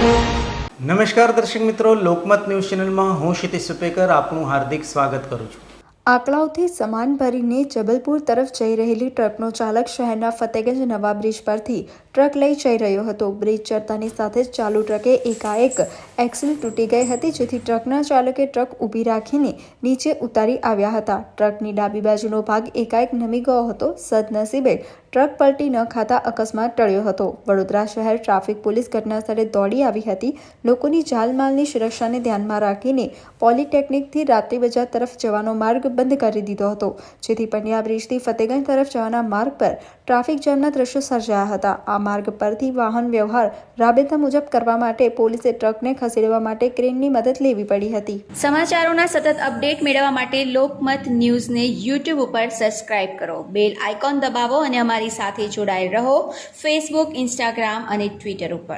નમસ્કાર દર્શક મિત્રો લોકમત ન્યૂઝ ચેનલમાં હું ક્ષિતિશ સુપેકર આપનું હાર્દિક સ્વાગત કરું છું. આંકલાવથી સામાન ભરીને જબલપુર તરફ જઈ રહેલી ટ્રકનો ચાલક શહેરના ફતેગંજ નવા બ્રિજ પરથી ટ્રક લઈ જઈ રહ્યો હતો. બ્રિજ ચડતાની સાથે જ ચાલુ ટ્રકે એકાએક એક્સલ તૂટી ગઈ હતી, જેથી ટ્રકના ચાલકે ટ્રક ઊભી રાખીને નીચે ઉતારી આવ્યા હતા. ટ્રકની ડાબી બાજુનો ભાગ એકાએક નમી ગયો હતો. સદનસીબે ટ્રક પલટી ન ખાતા અકસ્માત ટળ્યો હતો. વડોદરા શહેર ટ્રાફિક પોલીસ ઘટનાસ્થળે દોડી આવી હતી. લોકોની જાનમાલની સુરક્ષાને ધ્યાનમાં રાખીને પોલિટેકનિકથી રાત્રિ બજાર તરફ જવાનો માર્ગ બંધ કરી દીધો હતો. જેથી પંડ્યા બ્રિજથી ફતેગંજ તરફ જવાના માર્ગ પર ટ્રાફિક જામના દ્રશ્યો સર્જાયા હતા. આ માર્ગ પરથી વાહન વ્યવહાર રાબેતા મુજબ કરવા માટે પોલીસે ટ્રકને ખસેડવા માટે ક્રેનની મદદ લેવી પડી હતી. સમાચારોના સતત અપડેટ મેળવવા માટે લોકમત ન્યૂઝને યુટ્યુબ ઉપર સબસ્ક્રાઇબ કરો. બેલ આઇકોન દબાવો અને અમારી સાથે જોડાયેલ રહો. ફેસબુક, ઇન્સ્ટાગ્રામ અને ટ્વિટર ઉપર.